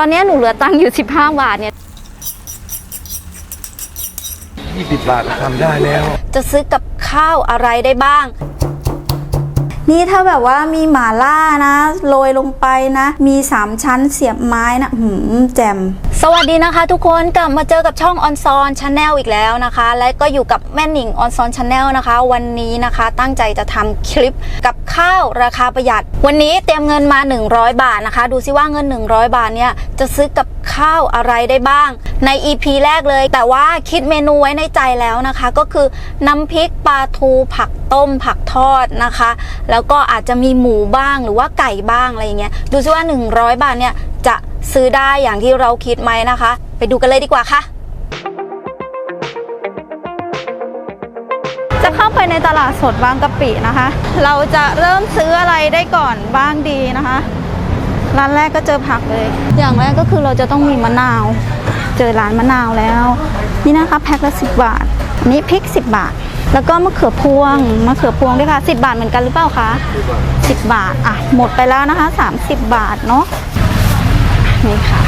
ตอนนี้หนูเหลือตังค์อยู่ 15 บาทเนี่ย 20 บาทก็ทำได้แล้ว จะซื้อกับข้าวอะไรได้บ้าง นี่ถ้าแบบว่ามีหมาล่านะ โรยลงไปนะ มี3ชั้นเสียบไม้นะหืมแจ่มส วัสดีนะคะ ทุกคนกลับมาเจอกับช่องออนซอนชาแนลอีกแล้วนะคะ และก็อยู่กับแม่หนิงออนซอนชาแนลนะคะ วันนี้นะคะตั้งใจจะทำคลิปกับข้าวราคาประหยัด วันนี้เตรียมเงินมา 100 บาทนะคะ ดูซิว่าเงิน 100 บาทเนี่ยจะซื้อกับข้าวอะไรได้บ้าง ใน EP แรกเลย แต่ว่าคิดเมนูไว้ในใจแล้วนะคะ ก็คือน้ำพริกปลาทูผักต้มผักทอดนะคะ แล้วก็อาจจะมีหมูบ้างหรือว่าไก่บ้างอะไรเงี้ยดูซิว่า 100 บาทเนี่ย ซื้อได้อย่างที่เราคิดไหมนะคะ ไปดูกันเลยดีกว่าค่ะ จะเข้าไปในตลาดสดบางกะปินะคะ เราจะเริ่มซื้ออะไรได้ก่อนบ้างดีนะคะ ร้านแรกก็เจอผักเลย อย่างแรกก็คือเราจะต้องมีมะนาว เจอร้านมะนาวแล้ว นี่นะคะแพ็คละ10บาทอันนี้พริก10บาทแล้วก็มะเขือพวงมะเขือพวงด้วยค่ะ10 บาทเหมือนกันหรือเปล่าคะ10 บาทอะหมดไปแล้วนะคะ 30 บาทเนาะ นี่ค่ะ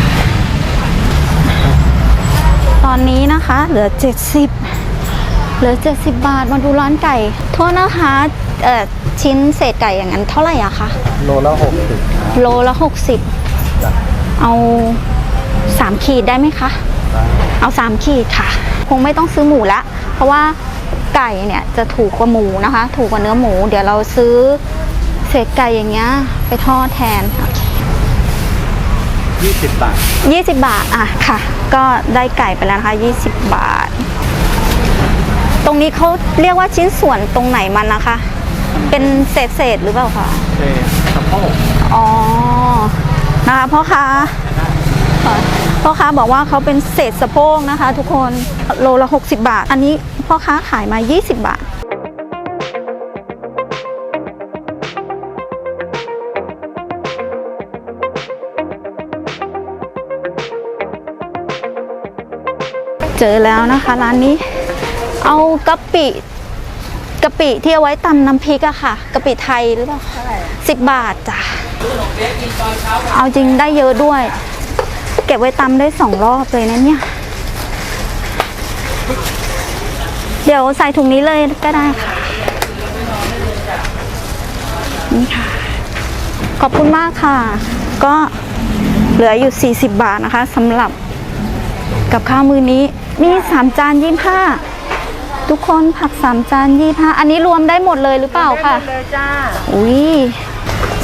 ตอนนี้นะคะเหลือ 70 เหลือ 70 บาทมาดูร้านไก่ โทษนะคะเอ่อชิ้นเศษไก่อย่างนั้นเท่าไหร่อะคะ โลละ60โลละ 60 เอา 3 ขีดได้ไหมคะ เอา 3 ขีดค่ะ คงไม่ต้องซื้อหมูละ เพราะว่าไก่เนี่ยจะถูกกว่าหมูนะคะ ถูกกว่าเนื้อหมู เดี๋ยวเราซื้อเศษไก่อย่างเงี้ยไปทอดแทน 20 บาท 20 บาท อะค่ะ ก็ได้ไก่ไปแล้วนะคะ 20 บาท ตรงนี้เขาเรียกว่าชิ้นส่วนตรงไหนมันนะคะ เป็นเศษเศษๆหรือเปล่าคะเศษสะโพกอ๋อ นะคะพ่อค้าค่ะพ่อค้าบอกว่าเขาเป็นเศษสะโพกนะคะ ทุกคน โลละ 60 บาท อันนี้พ่อค้าขายมา 20 บาท เจอแล้วนะคะร้านนี้ เอากะปิกะปิที่เอาไว้ตำน้ำพริกอะค่ะกะปิไทยหรือเปล่าสิบบาทจ้ะเอาจริงได้เยอะด้วย เก็บไว้ตำได้สองรอบเลยนะเนี่ย เดี๋ยวใส่ถุงนี้เลยก็ได้ค่ะ นี่ค่ะ ขอบคุณมากค่ะ ก็เหลืออยู่ 40 บาทนะคะสำหรับกับข้าวมือนี้ มีสามจานยี่ห้าทุกคนผักสามจานยี่ห้าอันนี้รวมได้หมดเลยหรือเปล่าค่ะเลยจ้าอุ้ย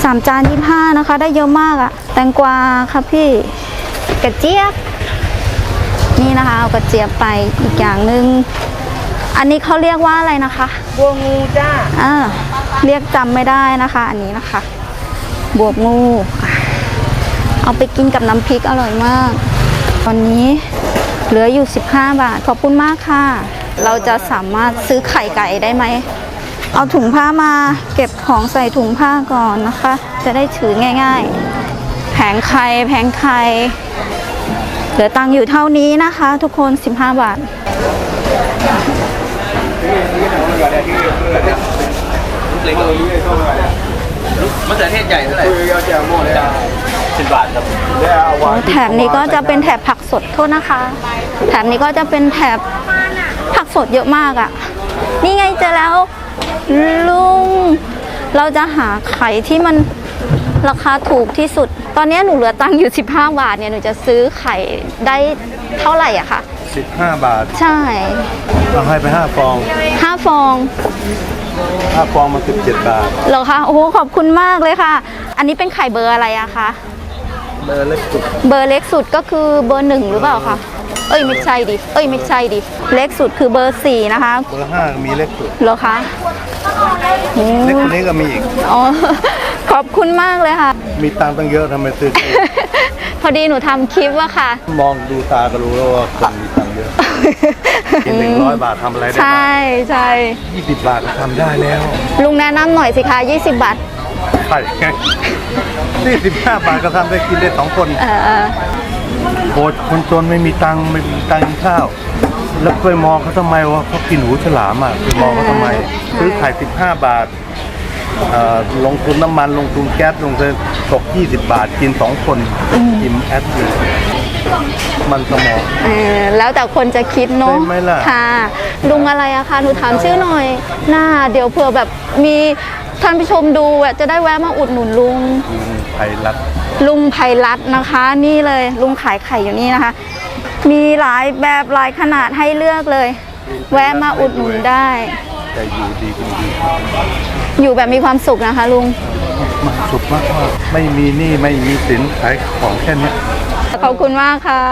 สามจานยี่ห้านะคะ ได้เยอะมากอะแตงกวาค่ะพี่กระเจี๊ยบนี่นะคะเอากระเจี๊ยบไปอีกอย่างหนึ่งอันนี้เขาเรียกว่าอะไรนะคะบัวงูจ้าอ่าเรียกจำไม่ได้นะคะ อันนี้นะคะ บวบงูอะเอาไปกินกับน้ำพริกอร่อยมาก ตอนนี้ เหลืออยู่ 15 บาท ขอบคุณมากค่ะ เราจะสามารถซื้อไข่ไก่ได้ไหม เอาถุงผ้ามาเก็บของใส่ถุงผ้าก่อนนะคะ จะได้ถือง่าย ๆ แผงไข่แผงไข่เหลือตังค์อยู่เท่านี้นะคะ ทุกคน 15 บาท มะเขือเทศใหญ่เท่าไหร่ สิบบาทครับแถบนี้ก็จะเป็นแถบผักสดโทษนะคะ แถบนี้ก็จะเป็นแถบผักสดเยอะมากอะ่ะ นี่ไงเจอแล้วลุง เราจะหาไข่ที่มันราคาถูกที่สุด ตอนนี้หนูเหลือตังค์อยู่ 15 บาทเนี่ย หนูจะซื้อไข่ได้เท่าไหร่อะคะ15 บาท ใช่เอาให้ไป 5 ฟอง 5 ฟอง 5 ฟองมา 17 บาทเหรอคะ โอ้โห ขอบคุณมากเลยค่ะ อันนี้เป็นไข่เบอร์อะไรอะคะ เบอร์เล็กสุด เบอร์เล็กสุดก็คือเบอร์หนึ่งหรือเปล่าคะเอ้ยไม่ใช่ดิ เอ้ยไม่ใช่ดิ เล็กสุดคือเบอร์สี่นะคะ เบอร์5มีเล็กสุดเหรอคะโอ้เล็กกว่านี้ก็มีอีก อ๋อ ขอบคุณมากเลยค่ะ มีตังค์ตั้งเยอะทำไมซื้อพอดีหนูทำคลิปว่าค่ะ มองดูตาก็รู้แล้วว่าคนมีตังค์เยอะกินหนึ่งร้อยบาททำอะไรได้ใช่บ้างใช่20บาทก็ทำได้แล้ว ลุงแนะนำหน่อยสิคะ20 บาท ใช่ไงนี่15บาทก็ทำได้กินได้สองคนเออเออโหดคนจนไม่มีตังค์ไม่มีตังค์กินข้าว แล้วไปมองเขาทำไมว่าเขากินหูฉลามอะไปมองเขาทำไม ซื้อไข่15บาทเอ่อลงทุนน้ำมันลงทุนแก๊สลงทุนตก20บาทกิน2คนอิ่มแอดเลยมันสมอง เออแล้วแต่คนจะคิดเนาะใช่ไหมล่ะ ค่ะลุงอะไรอะคะหนูถามชื่อหน่อย หน้าเดี๋ยวเผื่อแบบมี ท่านผู้ชมดูอะจะได้แวะมาอุดหนุนลุง ลุงไพรัตน์ลุงไพรัตน์นะคะ นี่เลยลุงขายไข่อยู่นี่นะคะ มีหลายแบบหลายขนาดให้เลือกเลย แวะมาอุดหนุนได้ แต่อยู่ดีกินดีอยู่แบบมีความสุขนะคะ ลุงมากสุดมากว่าไม่มีหนี้ไม่มีสินขายของแค่เนี้ย ขอบคุณมากค่ะ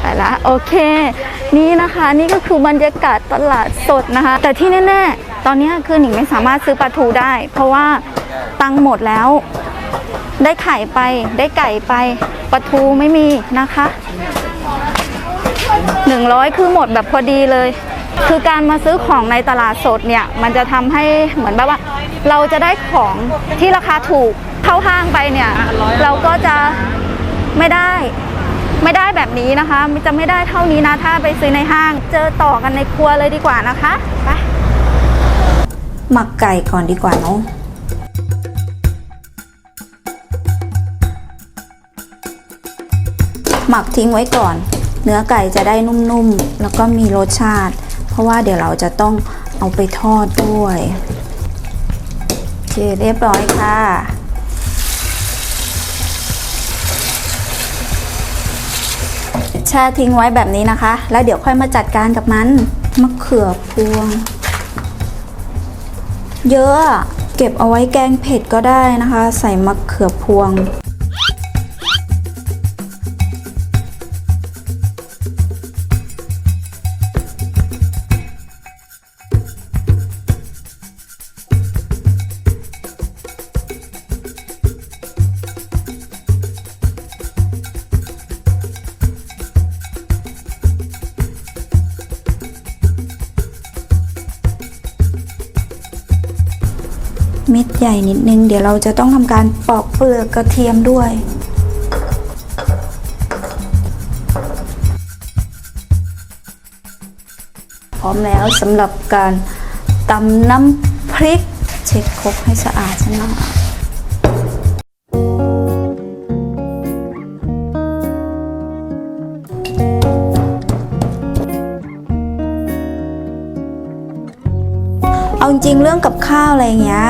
ไปละโอเค นี่นะคะ นี่ก็คือบรรยากาศตลาดสดนะคะ แต่ที่แน่ๆ ตอนนี้คือหนิงไม่สามารถซื้อปลาทูได้ เพราะว่าตังค์หมดแล้ว ได้ไข่ไปได้ไก่ไปปลาทูไม่มีนะคะ100คือหมดแบบพอดีเลย คือการมาซื้อของในตลาดสดเนี่ยมันจะทำให้เหมือนแบบว่า เราจะได้ของที่ราคาถูกเข้าห้างไปเนี่ย เราก็จะไม่ได้ไม่ได้แบบนี้นะคะ จะไม่ได้เท่านี้นะถ้าไปซื้อในห้าง เจอต่อกันในครัวเลยดีกว่านะคะไป หมักไก่ก่อนดีกว่าเนาะหมักทิ้งไว้ก่อน เนื้อไก่จะได้นุ่มๆ แล้วก็มีรสชาติ เพราะว่าเดี๋ยวเราจะต้องเอาไปทอดด้วยโอเคเรียบร้อยค่ะแช่ทิ้งไว้แบบนี้นะคะ แล้วเดี๋ยวค่อยมาจัดการกับมันมะเขือพวง เยอะเก็บเอาไว้แกงเผ็ดก็ได้นะคะ ใส่มะเขือพวง เม็ดใหญ่นิดนึง เดี๋ยวเราจะต้องทำการปอกเปลือกกระเทียมด้วยพร้อมแล้วสำหรับการตำน้ำพริก เช็ดครกให้สะอาดสักหน่อยเอาจริงเรื่องกับข้าวอะไรเงี้ย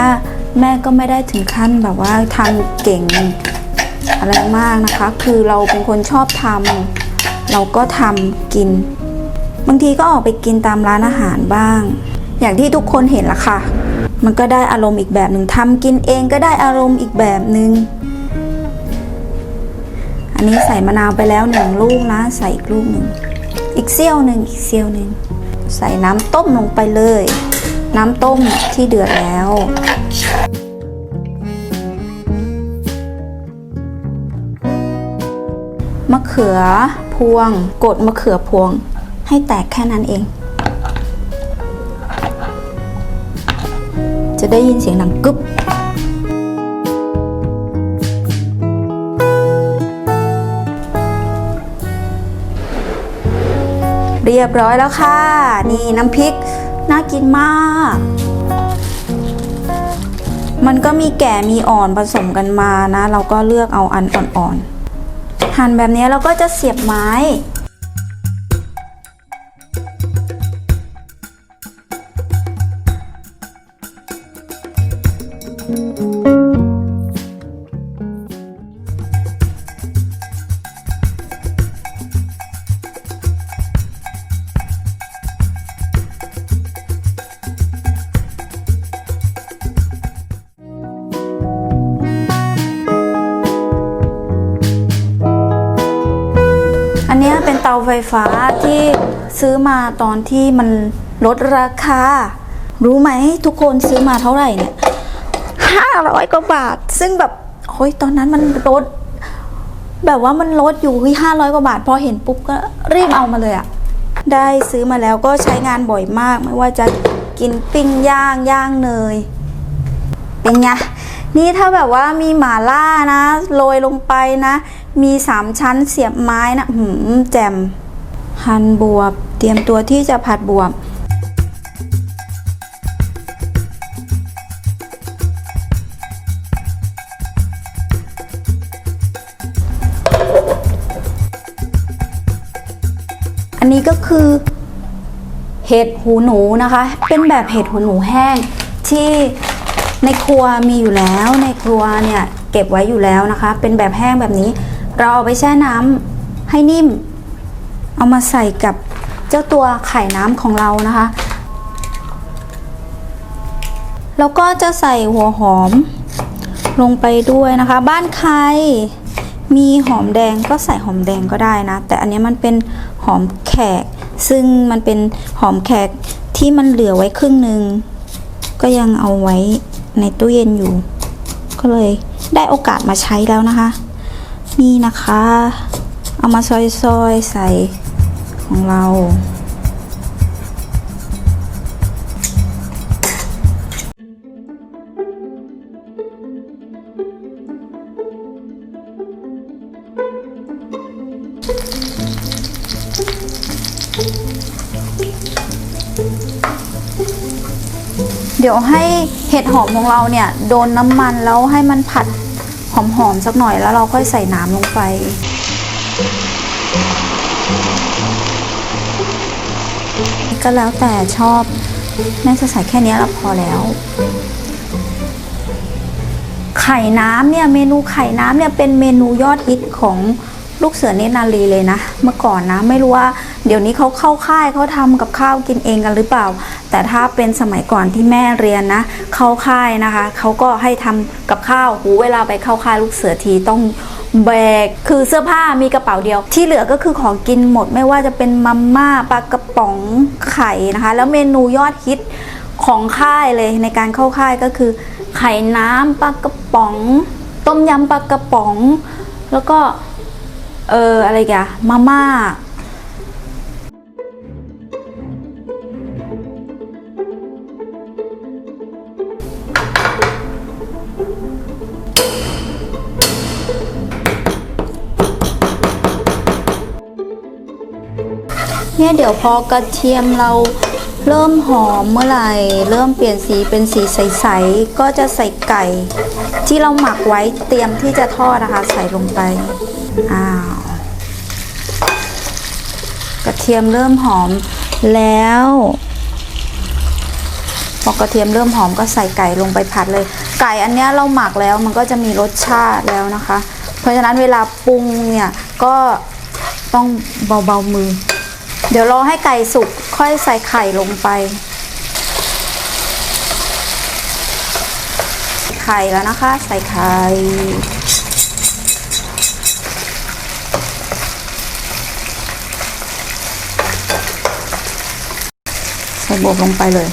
แม่ก็ไม่ได้ถึงขั้นแบบว่าทำเก่งอะไรมากนะคะ คือเราเป็นคนชอบทำเราก็ทำกิน บางทีก็ออกไปกินตามร้านอาหารบ้าง อย่างที่ทุกคนเห็นละค่ะ มันก็ได้อารมณ์อีกแบบหนึ่งทำกินเองก็ได้อารมณ์อีกแบบหนึ่งอันนี้ใส่มะนาวไปแล้วหนึ่งลูกนะ ใส่อีกลูกหนึ่งอีกเสี้ยวหนึ่งอีกเสี้ยวหนึ่งใส่น้ำต้มลงไปเลย น้ำต้มที่เดือดแล้ว มะเขือพวง กดมะเขือพวง ให้แตกแค่นั้นเอง จะได้ยินเสียงดังกึ๊บเรียบร้อยแล้วค่ะ นี่น้ำพริก น่ากินมาก มันก็มีแก่มีอ่อนผสมกันมานะ เราก็เลือกเอาอันอ่อนๆ หั่นแบบนี้เราก็จะเสียบไม้อัน ฟฟ้าที่ซื้อมาตอนที่มันลดราคา รู้ไหมทุกคนซื้อมาเท่าไหร่เนี่ยห้าร้อยกว่าบาท ซึ่งแบบโอ้ยตอนนั้นมันลดแบบว่ามันลดอยู่ที่ห้าร้อยกว่าบาท พอเห็นปุ๊บก็รีบเอามาเลยอะได้ซื้อมาแล้วก็ใช้งานบ่อยมาก ไม่ว่าจะกินปิ้งย่างย่างเนยเป็นไงนี่ถ้าแบบว่ามีหมาล่านะโรยลงไปนะ มีสามชั้นเสียบไม้นะหืมแจ่ม หั่นบวบ เตรียมตัวที่จะผัดบวบ อันนี้ก็คือ เห็ดหูหนูนะคะ เป็นแบบเห็ดหูหนูแห้งที่ในครัวมีอยู่แล้วในครัวเนี่ยเก็บไว้อยู่แล้วนะคะ เป็นแบบแห้งแบบนี้ เราเอาไปแช่น้ำให้นิ่ม เอามาใส่กับเจ้าตัวไข่น้ำของเรานะคะ แล้วก็จะใส่หัวหอมลงไปด้วยนะคะ บ้านใครมีหอมแดงก็ใส่หอมแดงก็ได้นะ แต่อันนี้มันเป็นหอมแขก ซึ่งมันเป็นหอมแขกที่มันเหลือไว้ครึ่งหนึ่งก็ยังเอาไว้ในตู้เย็นอยู่ ก็เลยได้โอกาสมาใช้แล้วนะคะ นี่นะคะ เอามาซอยๆใส่ของเราเดี๋ยวให้เห็ดหอมของเราเนี่ย โดนน้ำมันแล้วให้มันผัดหอมๆสักหน่อยแล้วเราค่อยใส่น้ำลงไป ก็แล้วแต่ชอบแม่จะใส่แค่นี้แล้วพอแล้ว ไข่น้ำเนี่ยเมนูไข่น้ำเนี่ยเป็นเมนูยอดฮิตของลูกเสือเนตรนารีเลยนะ เมื่อก่อนนะไม่รู้ว่า เดี๋ยวนี้เขาเข้าค่ายเขาทำกับข้าวกินเองกันหรือเปล่า แต่ถ้าเป็นสมัยก่อนที่แม่เรียนนะ เข้าค่ายนะคะเขาก็ให้ทำกับข้าวหูเวลาไปเข้าค่ายลูกเสือทีต้อง แบกคือเสื้อผ้ามีกระเป๋าเดียว ที่เหลือก็คือของกินหมดไม่ว่าจะเป็นมัมม่าปลากระป๋องไข่นะคะ แล้วเมนูยอดฮิตของค่ายเลยในการเข้าค่ายก็คือ ไข่น้ำปลากระป๋อง ต้มยำปลากระป๋อง แล้วก็เอออะไรกันมาม่า เนี่ยเดี๋ยวพอกระเทียมเราเริ่มหอมเมื่อไหร่ เริ่มเปลี่ยนสีเป็นสีใสๆ ก็จะใส่ไก่ ที่เราหมักไว้เตรียมที่จะทอดนะคะ ใส่ลงไป อ้าว กระเทียมเริ่มหอมแล้ว พอกระเทียมเริ่มหอมก็ใส่ไก่ลงไปผัดเลย ไก่อันเนี้ยเราหมักแล้วมันก็จะมีรสชาติแล้วนะคะ เพราะฉะนั้นเวลาปรุงเนี่ยก็ต้องเบาๆมือ เดี๋ยวรอให้ไก่สุกค่อยใส่ไข่ลงไป ไข่แล้วนะคะ ใส่ไข่ใส่บวบลงไปเลย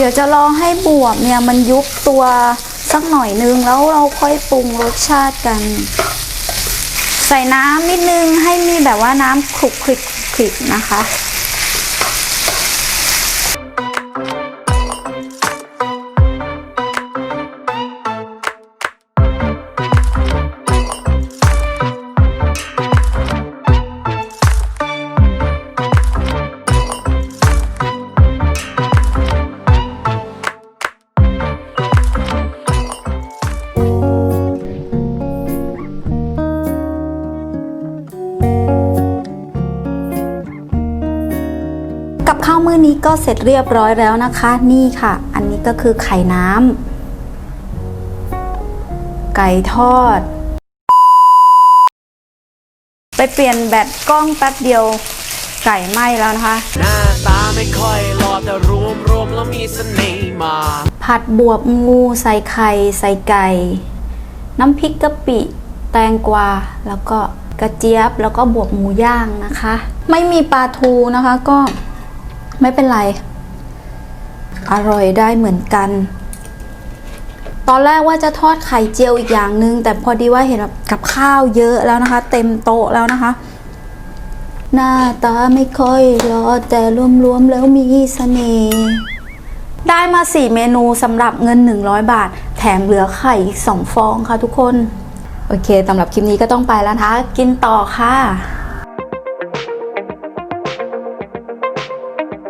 เดี๋ยวจะรอให้บวบเนี่ยมันยุบตัวสักหน่อยนึงแล้วเราค่อยปรุงรสชาติกัน ใส่น้ำนิดนึงให้มีแบบว่าน้ำคลุกคลิกคลิกนะคะ ก็เสร็จเรียบร้อยแล้วนะคะ นี่ค่ะ อันนี้ก็คือไข่น้ำไก่ทอด ไปเปลี่ยนแบตกล้องแป๊บเดียวไก่ไหม้แล้วนะคะ หน้าตาไม่ค่อยหล่อแต่รวมรวมแล้วมีเสน่ห์มา ผัดบวบงูใส่ไข่ใส่ไก่ น้ำพริกกะปิ แตงกวา แล้วก็กระเจี๊ยบ แล้วก็บวบหมูย่างนะคะ ไม่มีปลาทูนะคะก็ ไม่เป็นไร อร่อยได้เหมือนกัน ตอนแรกว่าจะทอดไข่เจียวอีกอย่างหนึง แต่พอดีว่าเห็นแบบกับข้าวเยอะแล้วนะคะ เต็มโต๊ะแล้วนะคะ หน้าตาไม่ค่อยรอแต่รวมๆแล้วมีเสน่ห์ได้มา 4 เมนูสำหรับเงิน 100 บาท แถมเหลือไข่อีก 2 ฟองค่ะทุกคน โอเคสำหรับคลิปนี้ก็ต้องไปแล้วนะคะ กินต่อค่ะ